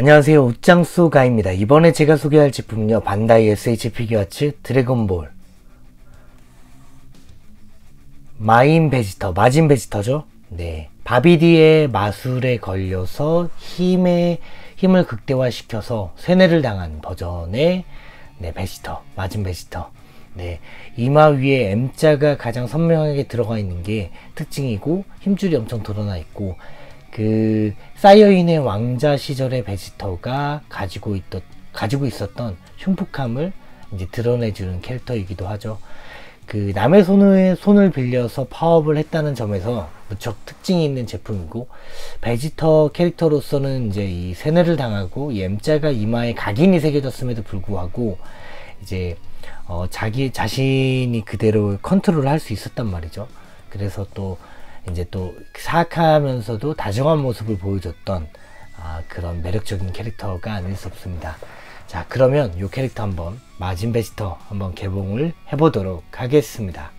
안녕하세요. 웃장수 가입니다. 이번에 제가 소개할 제품은요. 반다이 SH 피규어츠 드래곤볼. 마인 베지터 마진 베지터죠? 네. 바비디의 마술에 걸려서 힘의 힘을 극대화시켜서 세뇌를 당한 버전의 네 베지터 마진 베지터. 네. 이마 위에 M자가 가장 선명하게 들어가 있는 게 특징이고 힘줄이 엄청 드러나 있고 그 사이어인의 왕자 시절의 베지터가 가지고 있던 가지고 있었던 흉폭함을 이제 드러내주는 캐릭터이기도 하죠. 그 남의 손을 손을 빌려서 파업을 했다는 점에서 무척 특징이 있는 제품이고 베지터 캐릭터로서는 이제 이 세뇌를 당하고 이 M자가 이마에 각인이 새겨졌음에도 불구하고 이제 어 자기 자신이 그대로 컨트롤을 할 수 있었단 말이죠. 그래서 또 이제 또 사악하면서도 다정한 모습을 보여줬던 아, 그런 매력적인 캐릭터가 아닐 수 없습니다. 자 그러면 이 캐릭터 한번 마진 베지터 한번 개봉을 해보도록 하겠습니다.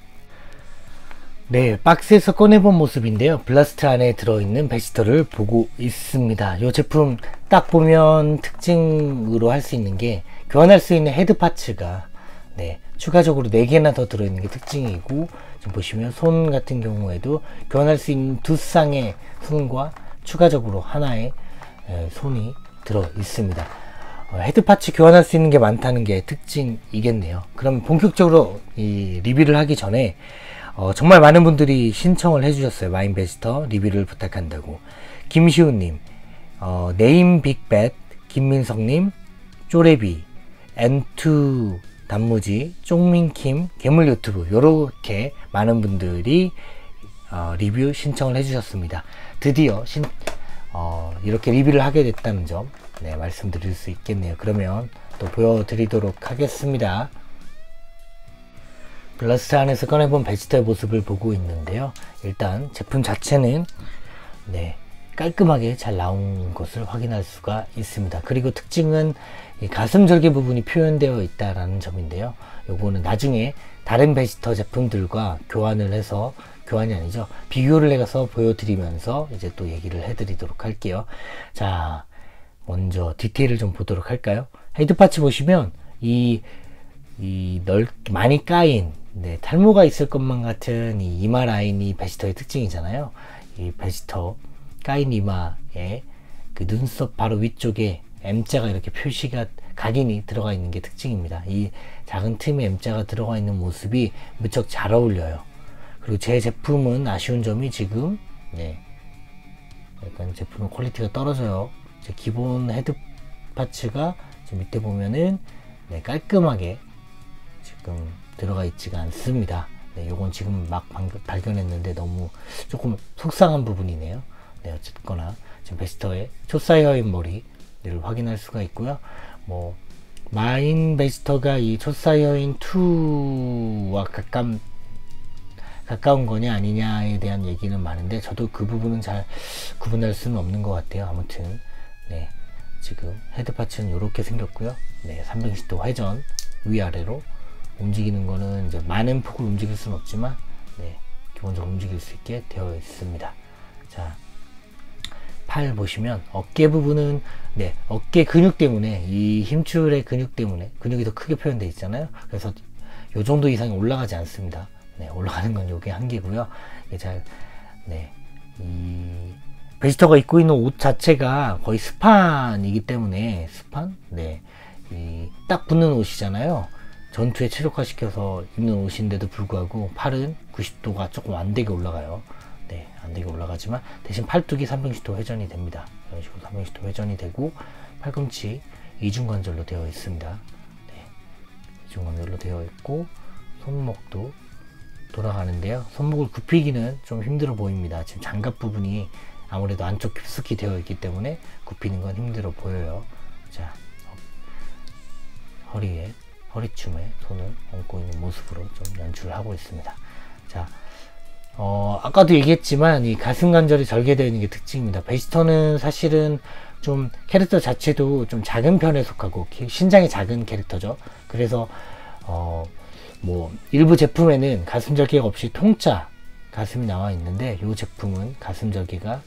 네 박스에서 꺼내본 모습인데요 블라스트 안에 들어있는 베지터를 보고 있습니다 이 제품 딱 보면 특징으로 할 수 있는 게 교환할 수 있는 헤드 파츠가 네 추가적으로 4개나 더 들어있는 게 특징이고 지금 보시면 손 같은 경우에도 교환할 수 있는 두 쌍의 손과 추가적으로 하나의 손이 들어 있습니다. 어, 헤드 파츠 교환할 수 있는 게 많다는 게 특징이겠네요. 그럼 본격적으로 이 리뷰를 하기 전에 어, 정말 많은 분들이 신청을 해주셨어요. 마인 베스터 리뷰를 부탁한다고. 김시훈님, 어, 네임 빅뱃, 김민성님, 쪼레비, N2 단무지, 쪽민킴, 괴물 유튜브 요렇게 많은 분들이 어, 리뷰 신청을 해주셨습니다. 드디어 신, 어, 이렇게 리뷰를 하게 됐다는 점 네, 말씀드릴 수 있겠네요. 그러면 또 보여드리도록 하겠습니다. 블러스트 안에서 꺼내본 베지터의 모습을 보고 있는데요. 일단 제품 자체는 네, 깔끔하게 잘 나온 것을 확인할 수가 있습니다. 그리고 특징은 가슴 절개 부분이 표현되어 있다라는 점인데요. 요거는 나중에 다른 베지터 제품들과 교환을 해서 교환이 아니죠. 비교를 해서 보여드리면서 이제 또 얘기를 해드리도록 할게요. 자, 먼저 디테일을 좀 보도록 할까요? 헤드 파츠 보시면 이, 이 넓, 많이 까인, 네, 탈모가 있을 것만 같은 이 이마 라인이 베지터의 특징이잖아요. 이 베지터 이마에 그 눈썹 바로 위쪽에 M자가 이렇게 표시가 각인이 들어가 있는 게 특징입니다. 이 작은 틈에 M자가 들어가 있는 모습이 무척 잘 어울려요. 그리고 제 제품은 아쉬운 점이 지금 네, 약간 제품의 퀄리티가 떨어져요. 제 기본 헤드 파츠가 밑에 보면은 네, 깔끔하게 지금 들어가 있지가 않습니다. 네, 요건 지금 막 발견했는데 너무 조금 속상한 부분이네요. 네, 어쨌거나 지금 베스터의 초사이어인 머리를 확인할 수가 있고요. 뭐 마인 베스터가 이 초사이어인 2와 가깝 가까운 거냐 아니냐에 대한 얘기는 많은데 저도 그 부분은 잘 구분할 수는 없는 것 같아요. 아무튼 네 지금 헤드 파츠는 이렇게 생겼고요. 네 360도 회전 위아래로 움직이는 거는 이제 많은 폭을 움직일 수는 없지만 네 기본적으로 움직일 수 있게 되어 있습니다. 자. 팔 보시면 어깨 부분은 네 어깨 근육 때문에 이 힘줄의 근육 때문에 근육이 더 크게 표현되어 있잖아요. 그래서 요 정도 이상이 올라가지 않습니다. 네 올라가는 건 요게 한계고요. 잘네 이 베지터가 입고 있는 옷 자체가 거의 스판이기 때문에 스판? 네딱 붙는 옷이잖아요. 전투에 최적화시켜서 입는 옷인데도 불구하고 팔은 90도가 조금 안 되게 올라가요 네, 안 되게 올라가지만 대신 팔뚝이 360도 회전이 됩니다. 이런 식으로 360도 회전이 되고 팔꿈치 이중관절로 되어 있습니다. 네, 이중관절로 되어 있고 손목도 돌아가는데요. 손목을 굽히기는 좀 힘들어 보입니다. 지금 장갑 부분이 아무래도 안쪽 깊숙이 되어 있기 때문에 굽히는 건 힘들어 보여요. 자, 허리에 허리춤에 손을 얹고 있는 모습으로 좀 연출을 하고 있습니다. 자, 어, 아까도 얘기했지만 이 가슴 관절이 절개되어 있는 게 특징입니다. 베지터는 사실은 좀 캐릭터 자체도 좀 작은 편에 속하고 신장이 작은 캐릭터죠. 그래서 어, 뭐 일부 제품에는 가슴 절개가 없이 통짜 가슴이 나와 있는데 이 제품은 가슴 절개가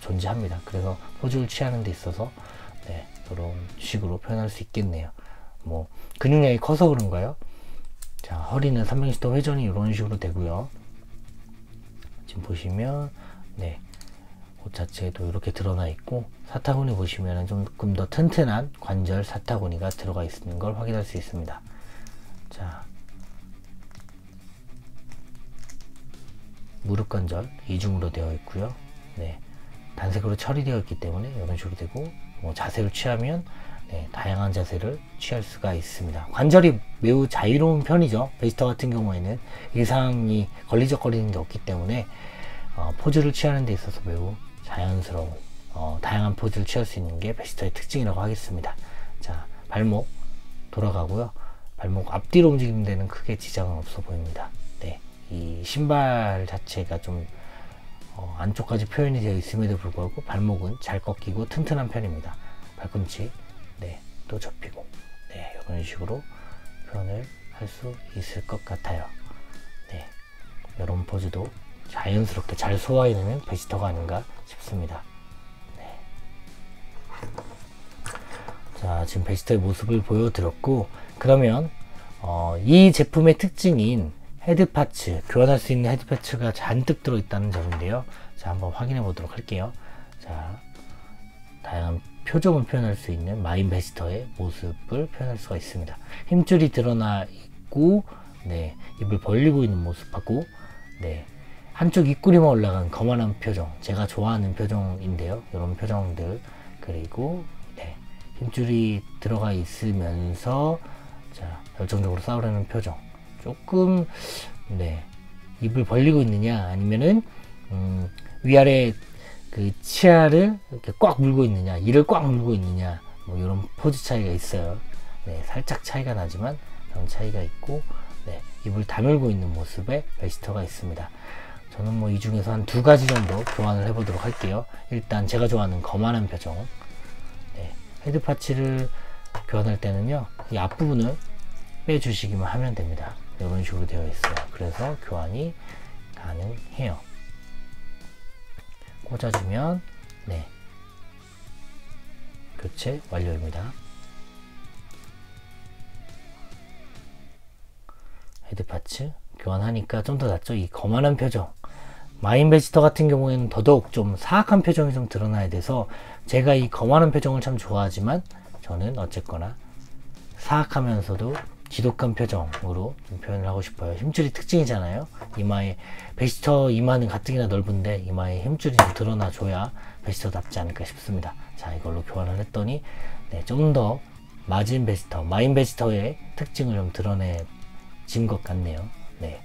존재합니다. 그래서 포즈를 취하는 데 있어서 네, 이런 식으로 표현할 수 있겠네요. 뭐 근육량이 커서 그런가요? 자 허리는 360도 회전이 이런 식으로 되고요. 지금 보시면 네. 옷 자체도 이렇게 드러나 있고 사타구니 보시면 조금 더 튼튼한 관절 사타구니가 들어가 있는 걸 확인할 수 있습니다. 자, 무릎 관절 이중으로 되어 있고요. 네, 단색으로 처리되어 있기 때문에 이런 식으로 되고 뭐 자세를 취하면 네, 다양한 자세를 취할 수가 있습니다. 관절이 매우 자유로운 편이죠. 베지터 같은 경우에는 이상이 걸리적거리는 게 없기 때문에 어, 포즈를 취하는 데 있어서 매우 자연스러운 어, 다양한 포즈를 취할 수 있는 게 베지터의 특징이라고 하겠습니다. 자 발목 돌아가고요. 발목 앞뒤로 움직이는 데는 크게 지장은 없어 보입니다. 네, 이 신발 자체가 좀 어, 안쪽까지 표현이 되어 있음에도 불구하고 발목은 잘 꺾이고 튼튼한 편입니다. 발꿈치 네, 또 접히고 네, 이런 식으로 표현을 할 수 있을 것 같아요. 네, 이런 포즈도 자연스럽게 잘 소화해내는 베지터가 아닌가 싶습니다. 네. 자, 지금 베지터의 모습을 보여드렸고, 그러면 어, 이 제품의 특징인 헤드 파츠, 교환할 수 있는 헤드 파츠가 잔뜩 들어있다는 점인데요. 자, 한번 확인해 보도록 할게요. 자, 다양한 표정을 표현할 수 있는 마인 베스터의 모습을 표현할 수가 있습니다. 힘줄이 드러나 있고, 네, 입을 벌리고 있는 모습하고, 네, 한쪽 입구리만 올라간 거만한 표정 제가 좋아하는 표정인데요. 이런 표정들. 그리고 네, 힘줄이 들어가 있으면서 자 열정적으로 싸우려는 표정. 조금 네 입을 벌리고 있느냐 아니면은 음, 위아래 그 치아를 이렇게 꽉 물고 있느냐 이를 꽉 물고 있느냐 뭐 이런 포즈 차이가 있어요 네 살짝 차이가 나지만 그런 차이가 있고 네, 입을 다물고 있는 모습의 베스터가 있습니다 저는 뭐 이 중에서 한 두 가지 정도 교환을 해보도록 할게요. 일단 제가 좋아하는 거만한 표정. 네, 헤드 파츠를 교환할 때는요, 이 앞부분을 빼주시기만 하면 됩니다. 이런 식으로 되어 있어요. 그래서 교환이 가능해요. 꽂아주면, 네. 교체 완료입니다. 헤드 파츠 교환하니까 좀 더 낫죠. 이 거만한 표정. 마인 베지터 같은 경우에는 더더욱 좀 사악한 표정이 좀 드러나야 돼서 제가 이 거만한 표정을 참 좋아하지만 저는 어쨌거나 사악하면서도 지독한 표정으로 좀 표현을 하고 싶어요. 힘줄이 특징이잖아요. 이마에 베지터 이마는 가뜩이나 넓은데 이마에 힘줄이 좀 드러나 줘야 베지터답지 않을까 싶습니다. 자 이걸로 교환을 했더니 네, 좀더 마진 베지터, 마인 베지터의 특징을 좀 드러내진 것 같네요. 네.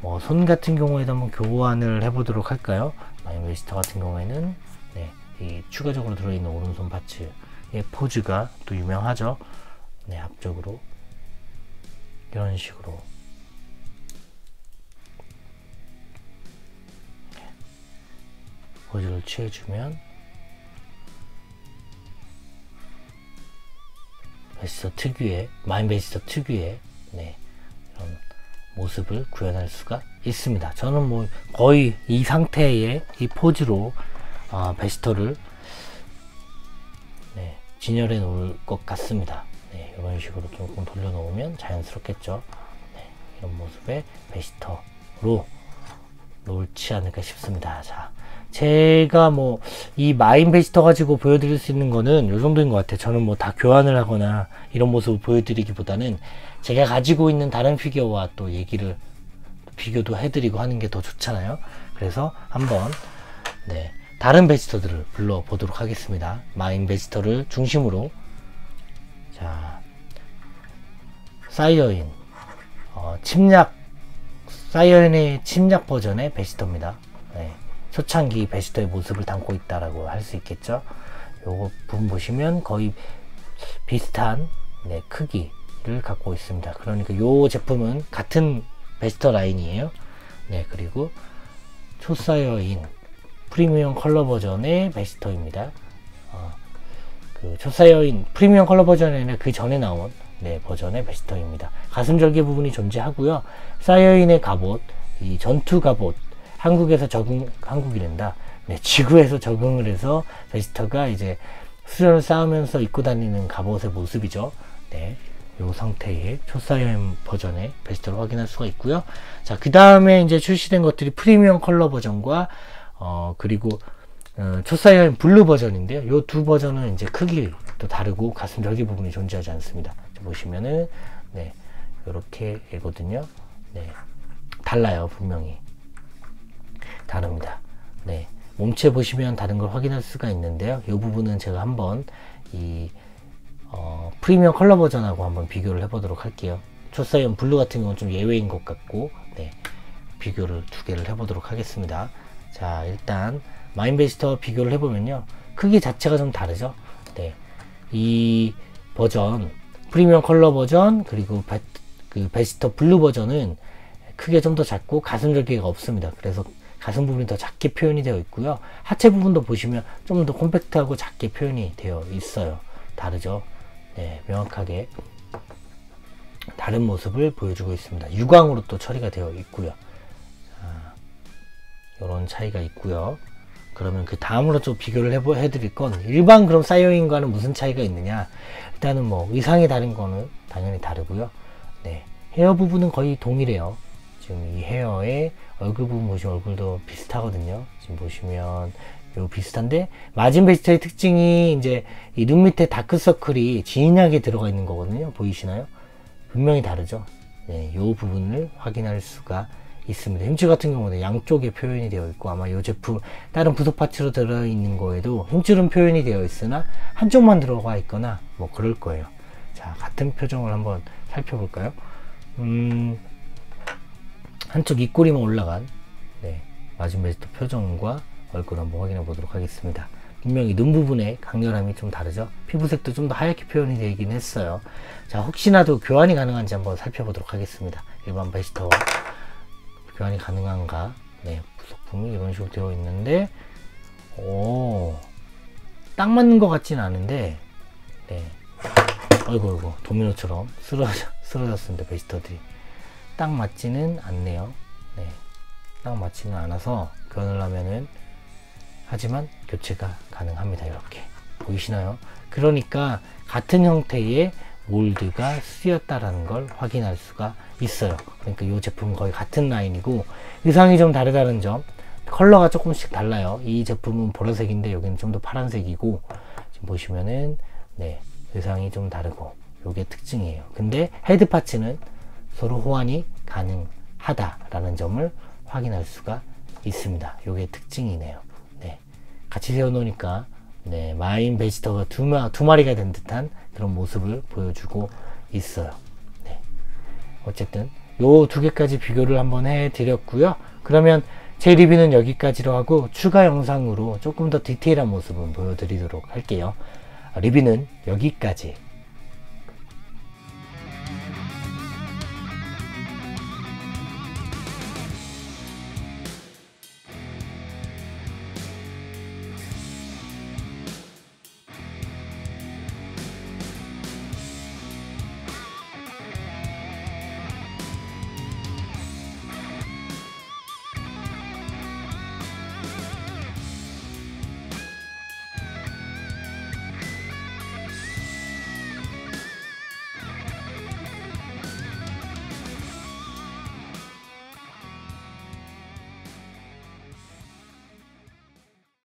뭐 손 같은 경우에도 한번 교환을 해보도록 할까요? 마이웨스터 같은 경우에는 네, 이 추가적으로 들어있는 오른손 파츠의 포즈가 또 유명하죠. 네, 앞쪽으로 이런 식으로 포즈를 취해주면 베스터 특유의 마인 베스터 특유의 네, 이런 모습을 구현할 수가 있습니다. 저는 뭐 거의 이 상태의 이 포즈로 어, 베스터를 네, 진열해 놓을 것 같습니다. 네, 이런 식으로 조금 돌려놓으면 자연스럽겠죠. 네, 이런 모습의 베스터로 놓지 않을까 싶습니다. 자, 제가 뭐 이 마인 베스터 가지고 보여드릴 수 있는 거는 이 정도인 것 같아요. 저는 뭐 다 교환을 하거나 이런 모습을 보여드리기보다는 제가 가지고 있는 다른 피규어와 또 얘기를 비교도 해드리고 하는 게 더 좋잖아요. 그래서 한번 네, 다른 베지터들을 불러보도록 하겠습니다. 마인 베지터를 중심으로 자 사이어인 어, 침략 사이어인의 침략 버전의 베지터입니다. 네, 초창기 베지터의 모습을 담고 있다라고 할 수 있겠죠. 요거 부분 보시면 거의 비슷한 네, 크기 를 갖고 있습니다. 그러니까 이 제품은 같은 베스터 라인이에요. 네, 그리고 초사여인 프리미엄 컬러 버전의 베스터입니다. 어, 그 초사여인 프리미엄 컬러 버전에는 그 전에 나온 네, 버전의 베스터입니다. 가슴 절개 부분이 존재하고요. 사여인의 갑옷, 이 전투 갑옷, 한국에서 적응, 한국이란다. 네, 지구에서 적응을 해서 베스터가 이제 수련을 쌓으면서 입고 다니는 갑옷의 모습이죠. 네. 요 상태의 초사염 버전의 베스트를 확인할 수가 있고요. 자, 그 다음에 이제 출시된 것들이 프리미엄 컬러 버전과 어, 그리고 어, 초사염 블루 버전인데요. 요두 버전은 이제 크기도 다르고 가슴 절개 부분이 존재하지 않습니다. 보시면은 네, 이렇게 되거든요. 네, 달라요 분명히 다릅니다. 네, 몸체 보시면 다른 걸 확인할 수가 있는데요. 이 부분은 제가 한번 이 어, 프리미엄 컬러 버전하고 한번 비교를 해보도록 할게요. 초사이언 블루 같은 경우는 좀 예외인 것 같고 네, 비교를 두 개를 해보도록 하겠습니다. 자 일단 마인베스터 비교를 해보면요. 크기 자체가 좀 다르죠. 네, 이 버전 프리미엄 컬러 버전 그리고 베, 그 베스터 블루 버전은 크게 좀 더 작고 가슴 절개가 없습니다. 그래서 가슴 부분이 더 작게 표현이 되어 있고요. 하체 부분도 보시면 좀 더 콤팩트하고 작게 표현이 되어 있어요. 다르죠? 네, 명확하게 다른 모습을 보여주고 있습니다. 유광으로 또 처리가 되어 있고요. 이런 차이가 있고요. 그러면 그 다음으로 좀 비교를 해보, 해드릴 건 일반 그럼 사이어인과는 무슨 차이가 있느냐 일단은 뭐 의상이 다른 거는 당연히 다르고요. 네, 헤어 부분은 거의 동일해요. 지금 이 헤어의 얼굴 부분 보시면 얼굴도 비슷하거든요. 지금 보시면 요 비슷한데 마진 베스트의 특징이 이제 이 눈 밑에 다크서클이 진하게 들어가 있는 거거든요. 보이시나요? 분명히 다르죠. 네, 요 부분을 확인할 수가 있습니다. 힘줄 같은 경우는 양쪽에 표현이 되어 있고 아마 이 제품 다른 부속 파츠로 들어있는 거에도 힘줄은 표현이 되어 있으나 한쪽만 들어가 있거나 뭐 그럴 거예요. 자 같은 표정을 한번 살펴볼까요? 음, 한쪽 입꼬리만 올라간 네, 베스트 표정과 얼굴 한번 확인해 보도록 하겠습니다. 분명히 눈 부분의 강렬함이 좀 다르죠. 피부색도 좀 더 하얗게 표현이 되긴 했어요. 자, 혹시나도 교환이 가능한지 한번 살펴보도록 하겠습니다. 일반 베스터와 교환이 가능한가? 네, 부속품이 이런 식으로 되어 있는데, 오, 딱 맞는 것 같진 않은데, 네. 아이고, 아이고, 도미노처럼 쓰러져, 쓰러졌습니다, 베스터들이. 딱 맞지는 않네요. 네. 딱 맞지는 않아서 교환을 하면은 하지만 교체가 가능합니다. 이렇게 보이시나요? 그러니까 같은 형태의 몰드가 쓰였다라는 걸 확인할 수가 있어요. 그러니까 이 제품은 거의 같은 라인이고 의상이 좀 다르다는 점 컬러가 조금씩 달라요. 이 제품은 보라색인데 여기는 좀 더 파란색이고 지금 보시면은 네 의상이 좀 다르고 이게 특징이에요. 근데 헤드 파츠는 서로 호환이 가능하다라는 점을 확인할 수가 있습니다. 이게 특징이네요. 네, 같이 세워놓으니까 네, 마인 베지터가 두, 마, 두 마리가 된 듯한 그런 모습을 보여주고 있어요. 네. 어쨌든 요 두 개까지 비교를 한번 해드렸고요. 그러면 제 리뷰는 여기까지로 하고 추가 영상으로 조금 더 디테일한 모습을 보여드리도록 할게요. 리뷰는 여기까지